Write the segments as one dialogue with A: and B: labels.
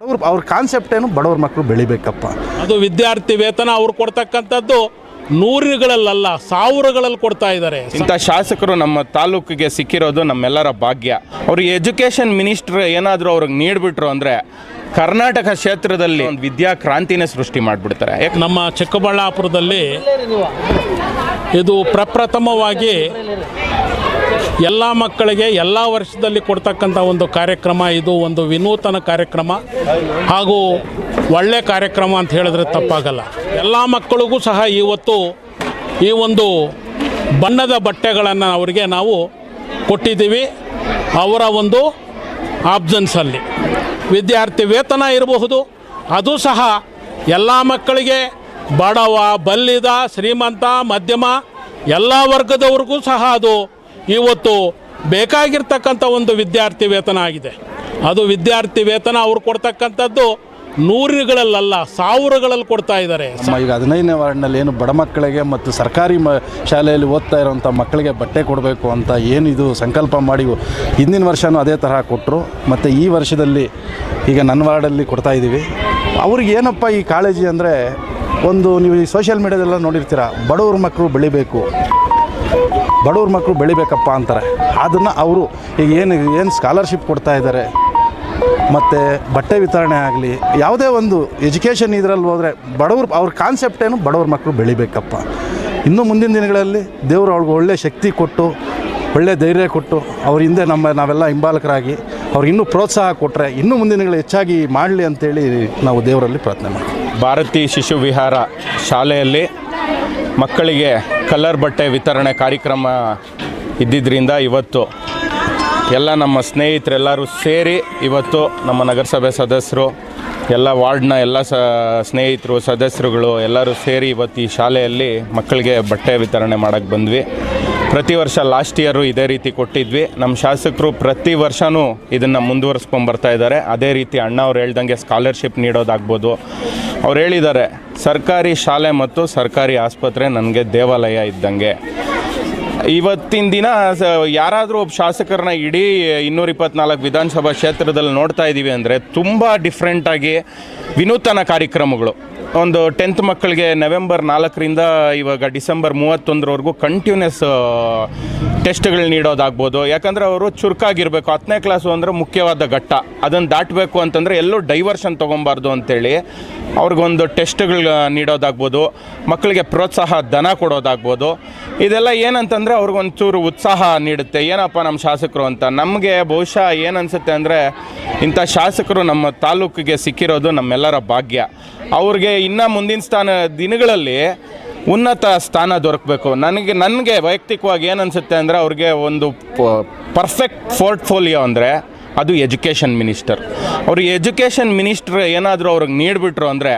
A: ಬಡವ್ರ ಅವ್ರ ಕಾನ್ಸೆಪ್ಟ್ ಏನು ಬಡವ್ರ ಮಕ್ಕಳು ಬೆಳಿಬೇಕಪ್ಪ.
B: ಅದು ವಿದ್ಯಾರ್ಥಿ ವೇತನ ಅವ್ರು ಕೊಡ್ತಕ್ಕಂಥದ್ದು ನೂರುಗಳಲ್ಲ ಸಾವಿರಗಳಲ್ಲಿ ಕೊಡ್ತಾ ಇದ್ದಾರೆ.
C: ಇಂಥ ಶಾಸಕರು ನಮ್ಮ ತಾಲೂಕಿಗೆ ಸಿಕ್ಕಿರೋದು ನಮ್ಮೆಲ್ಲರ ಭಾಗ್ಯ. ಅವ್ರಿಗೆ ಎಜುಕೇಷನ್ ಮಿನಿಸ್ಟರ್ ಏನಾದರೂ ಅವ್ರಿಗೆ ನೀಡಿಬಿಟ್ರು ಅಂದರೆ ಕರ್ನಾಟಕ ಕ್ಷೇತ್ರದಲ್ಲಿ ಒಂದು ವಿದ್ಯಾ ಕ್ರಾಂತಿನೇ ಸೃಷ್ಟಿ ಮಾಡಿಬಿಡ್ತಾರೆ. ಯಾಕೆ
B: ನಮ್ಮ ಚಿಕ್ಕಬಳ್ಳಾಪುರದಲ್ಲಿ ಇದು ಪ್ರಪ್ರಥಮವಾಗಿ ಎಲ್ಲ ಮಕ್ಕಳಿಗೆ ಎಲ್ಲ ವರ್ಷದಲ್ಲಿ ಕೊಡ್ತಕ್ಕಂಥ ಒಂದು ಕಾರ್ಯಕ್ರಮ. ಇದು ಒಂದು ವಿನೂತನ ಕಾರ್ಯಕ್ರಮ. ಹಾಗೂ ಒಳ್ಳೆ ಕಾರ್ಯಕ್ರಮ ಅಂತ ಹೇಳಿದ್ರೆ ತಪ್ಪಾಗಲ್ಲ. ಎಲ್ಲ ಮಕ್ಕಳಿಗೂ ಸಹ ಇವತ್ತು ಈ ಒಂದು ಬಣ್ಣದ ಬಟ್ಟೆಗಳನ್ನು ಅವರಿಗೆ ನಾವು ಕೊಟ್ಟಿದ್ದೀವಿ. ಅವರ ಒಂದು ಆಬ್ಸೆನ್ಸಲ್ಲಿ ವಿದ್ಯಾರ್ಥಿ ವೇತನ ಇರಬಹುದು. ಅದು ಸಹ ಎಲ್ಲ ಮಕ್ಕಳಿಗೆ ಬಡವ, ಬಲ್ಲಿದ, ಶ್ರೀಮಂತ, ಮಧ್ಯಮ ಎಲ್ಲ ವರ್ಗದವ್ರಿಗೂ ಸಹ ಅದು ಇವತ್ತು ಬೇಕಾಗಿರ್ತಕ್ಕಂಥ ಒಂದು ವಿದ್ಯಾರ್ಥಿ ವೇತನ ಆಗಿದೆ. ಅದು ವಿದ್ಯಾರ್ಥಿ ವೇತನ ಅವ್ರು ಕೊಡ್ತಕ್ಕಂಥದ್ದು ನೂರುಗಳಲ್ಲ ಸಾವಿರಗಳಲ್ಲಿ ಕೊಡ್ತಾ ಇದ್ದಾರೆ.
A: ಈಗ ಹದಿನೈದನೇ ವಾರ್ಡ್ನಲ್ಲಿ ಏನು ಬಡ ಮಕ್ಕಳಿಗೆ ಮತ್ತು ಸರ್ಕಾರಿ ಮ ಶಾಲೆಯಲ್ಲಿ ಓದ್ತಾ ಇರೋವಂಥ ಮಕ್ಕಳಿಗೆ ಬಟ್ಟೆ ಕೊಡಬೇಕು ಅಂತ ಏನು ಇದು ಸಂಕಲ್ಪ ಮಾಡಿ ಹಿಂದಿನ ವರ್ಷವೂ ಅದೇ ತರಹ ಕೊಟ್ಟರು. ಮತ್ತು ಈ ವರ್ಷದಲ್ಲಿ ಈಗ ನನ್ನ ವಾರ್ಡಲ್ಲಿ ಕೊಡ್ತಾ ಇದ್ದೀವಿ. ಅವ್ರಿಗೆ ಏನಪ್ಪ ಈ ಕಾಳಜಿ ಅಂದರೆ ಒಂದು ನೀವು ಈ ಸೋಷಿಯಲ್ ಮೀಡ್ಯಾದೆಲ್ಲ ನೋಡಿರ್ತೀರ, ಬಡವ್ರ ಮಕ್ಕಳು ಬೆಳಿಬೇಕು. ಬಡವ್ರ ಮಕ್ಕಳು ಬೆಳಿಬೇಕಪ್ಪ ಅಂತಾರೆ. ಅದನ್ನು ಅವರು ಈಗ ಏನು ಏನು ಸ್ಕಾಲರ್ಶಿಪ್ ಕೊಡ್ತಾ ಇದ್ದಾರೆ ಮತ್ತು ಬಟ್ಟೆ ವಿತರಣೆ ಆಗಲಿ, ಯಾವುದೇ ಒಂದು ಎಜುಕೇಷನ್ ಇದರಲ್ಲಿ ಹೋದರೆ ಬಡವ್ರು, ಅವ್ರ ಕಾನ್ಸೆಪ್ಟ್ ಏನು ಬಡವ್ರ ಮಕ್ಕಳು ಬೆಳಿಬೇಕಪ್ಪ. ಇನ್ನು ಮುಂದಿನ ದಿನಗಳಲ್ಲಿ ದೇವರು ಅವ್ರಿಗೆ ಒಳ್ಳೆ ಶಕ್ತಿ ಕೊಟ್ಟು, ಒಳ್ಳೆ ಧೈರ್ಯ ಕೊಟ್ಟು, ಅವ್ರ ಹಿಂದೆ ನಮ್ಮ, ನಾವೆಲ್ಲ ಹಿಂಬಾಲಕರಾಗಿ ಅವ್ರಿಗೆ ಇನ್ನೂ ಪ್ರೋತ್ಸಾಹ ಕೊಟ್ಟರೆ ಇನ್ನೂ ಮುಂದಿನ ದಿನಗಳು ಹೆಚ್ಚಾಗಿ ಮಾಡಲಿ ಅಂತೇಳಿ ನಾವು ದೇವರಲ್ಲಿ ಪ್ರಾರ್ಥನೆ ಮಾಡ್ತೀವಿ.
C: ಭಾರತಿ ಶಿಶು ವಿಹಾರ ಶಾಲೆಯಲ್ಲಿ ಮಕ್ಕಳಿಗೆ ಕಲರ್ ಬಟ್ಟೆ ವಿತರಣೆ ಕಾರ್ಯಕ್ರಮ ಇದ್ದಿದ್ದರಿಂದ ಇವತ್ತು ಎಲ್ಲ ನಮ್ಮ ಸ್ನೇಹಿತರೆಲ್ಲರೂ ಸೇರಿ ಇವತ್ತು ನಮ್ಮ ನಗರಸಭೆ ಸದಸ್ಯರು, ಎಲ್ಲ ವಾರ್ಡ್ನ ಎಲ್ಲ ಸ ಸ್ನೇಹಿತರು, ಸದಸ್ಯರುಗಳು ಎಲ್ಲರೂ ಸೇರಿ ಇವತ್ತು ಈ ಶಾಲೆಯಲ್ಲಿ ಮಕ್ಕಳಿಗೆ ಬಟ್ಟೆ ವಿತರಣೆ ಮಾಡೋಕ್ಕೆ ಬಂದ್ವಿ. ಪ್ರತಿ ವರ್ಷ ಲಾಸ್ಟ್ ಇಯರು ಇದೇ ರೀತಿ ಕೊಟ್ಟಿದ್ವಿ. ನಮ್ಮ ಶಾಸಕರು ಪ್ರತಿ ವರ್ಷವೂ ಇದನ್ನು ಮುಂದುವರಿಸ್ಕೊಂಡು ಬರ್ತಾ ಇದ್ದಾರೆ. ಅದೇ ರೀತಿ ಅಣ್ಣ ಅವ್ರು ಹೇಳ್ದಂಗೆ ಸ್ಕಾಲರ್ಶಿಪ್ ನೀಡೋದಾಗ್ಬೋದು. ಅವ್ರು ಹೇಳಿದ್ದಾರೆ, ಸರ್ಕಾರಿ ಶಾಲೆ ಮತ್ತು ಸರ್ಕಾರಿ ಆಸ್ಪತ್ರೆ ನನಗೆ ದೇವಾಲಯ ಇದ್ದಂಗೆ. ಇವತ್ತಿನ ದಿನ ಯಾರಾದರೂ ಒಬ್ಬ ಶಾಸಕರನ್ನ ಇಡೀ ಇನ್ನೂರ ಇಪ್ಪತ್ನಾಲ್ಕು ವಿಧಾನಸಭಾ ಕ್ಷೇತ್ರದಲ್ಲಿ ನೋಡ್ತಾ ಇದ್ದೀವಿ ಅಂದರೆ ತುಂಬ ಡಿಫ್ರೆಂಟಾಗಿ ವಿನೂತನ ಕಾರ್ಯಕ್ರಮಗಳು. ಒಂದು ಟೆಂತ್ ಮಕ್ಕಳಿಗೆ ನವೆಂಬರ್ ನಾಲ್ಕರಿಂದ ಇವಾಗ ಡಿಸೆಂಬರ್ ಮೂವತ್ತೊಂದರವರೆಗೂ ಕಂಟಿನ್ಯೂಸ್ ಟೆಸ್ಟ್ಗಳು ನೀಡೋದಾಗ್ಬೋದು. ಯಾಕಂದರೆ ಅವರು ಚುರುಕಾಗಿರಬೇಕು. ಹತ್ತನೇ ಕ್ಲಾಸು ಅಂದರೆ ಮುಖ್ಯವಾದ ಘಟ್ಟ. ಅದನ್ನು ದಾಟಬೇಕು ಅಂತಂದರೆ ಎಲ್ಲೂ ಡೈವರ್ಷನ್ ತೊಗೊಬಾರ್ದು ಅಂತೇಳಿ ಅವ್ರಿಗೊಂದು ಟೆಸ್ಟ್ಗಳು ನೀಡೋದಾಗ್ಬೋದು. ಮಕ್ಕಳಿಗೆ ಪ್ರೋತ್ಸಾಹ, ಧನ ಕೊಡೋದಾಗ್ಬೋದು. ಇದೆಲ್ಲ ಏನಂತಂದರೆ ಅವ್ರಿಗೊಂಚೂರು ಉತ್ಸಾಹ ನೀಡುತ್ತೆ. ಏನಪ್ಪ ನಮ್ಮ ಶಾಸಕರು ಅಂತ. ನಮಗೆ ಬಹುಶಃ ಏನನ್ಸುತ್ತೆ ಅಂದರೆ ಇಂಥ ಶಾಸಕರು ನಮ್ಮ ತಾಲೂಕಿಗೆ ಸಿಕ್ಕಿರೋದು ನಮ್ಮೆಲ್ಲರ ಭಾಗ್ಯ. ಅವ್ರಿಗೆ ಇನ್ನು ಮುಂದಿನ ಸ್ಥಾನ ದಿನಗಳಲ್ಲಿ ಉನ್ನತ ಸ್ಥಾನ ದೊರಕಬೇಕು. ನನಗೆ ನನಗೆ ವೈಯಕ್ತಿಕವಾಗಿ ಏನು ಅನಿಸುತ್ತೆ ಅಂದರೆ ಅವ್ರಿಗೆ ಒಂದು ಪರ್ಫೆಕ್ಟ್ ಪೋರ್ಟ್ಫೋಲಿಯೋ ಅಂದರೆ ಅದು ಎಜುಕೇಷನ್ ಮಿನಿಸ್ಟರ್. ಅವರು ಎಜುಕೇಷನ್ ಮಿನಿಸ್ಟರ್ ಏನಾದರೂ ಅವ್ರಿಗೆ ನೀಡಿಬಿಟ್ರು ಅಂದರೆ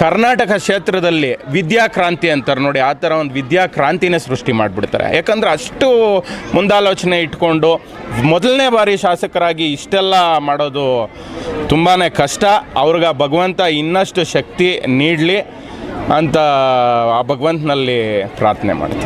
C: ಕರ್ನಾಟಕ ಕ್ಷೇತ್ರದಲ್ಲಿ ವಿದ್ಯಾ ಕ್ರಾಂತಿ ಅಂತಾರೆ ನೋಡಿ, ಆ ಥರ ಒಂದು ವಿದ್ಯಾ ಕ್ರಾಂತಿನೇ ಸೃಷ್ಟಿ ಮಾಡಿಬಿಡ್ತಾರೆ. ಯಾಕಂದರೆ ಅಷ್ಟು ಮುಂದಾಲೋಚನೆ ಇಟ್ಕೊಂಡು ಮೊದಲನೇ ಬಾರಿ ಶಾಸಕರಾಗಿ ಇಷ್ಟೆಲ್ಲ ಮಾಡೋದು ತುಂಬಾ ಕಷ್ಟ. ಅವ್ರಿಗೆ ಭಗವಂತ ಇನ್ನಷ್ಟು ಶಕ್ತಿ ನೀಡಲಿ ಅಂತ ಆ ಭಗವಂತನಲ್ಲಿ ಪ್ರಾರ್ಥನೆ ಮಾಡ್ತೀನಿ.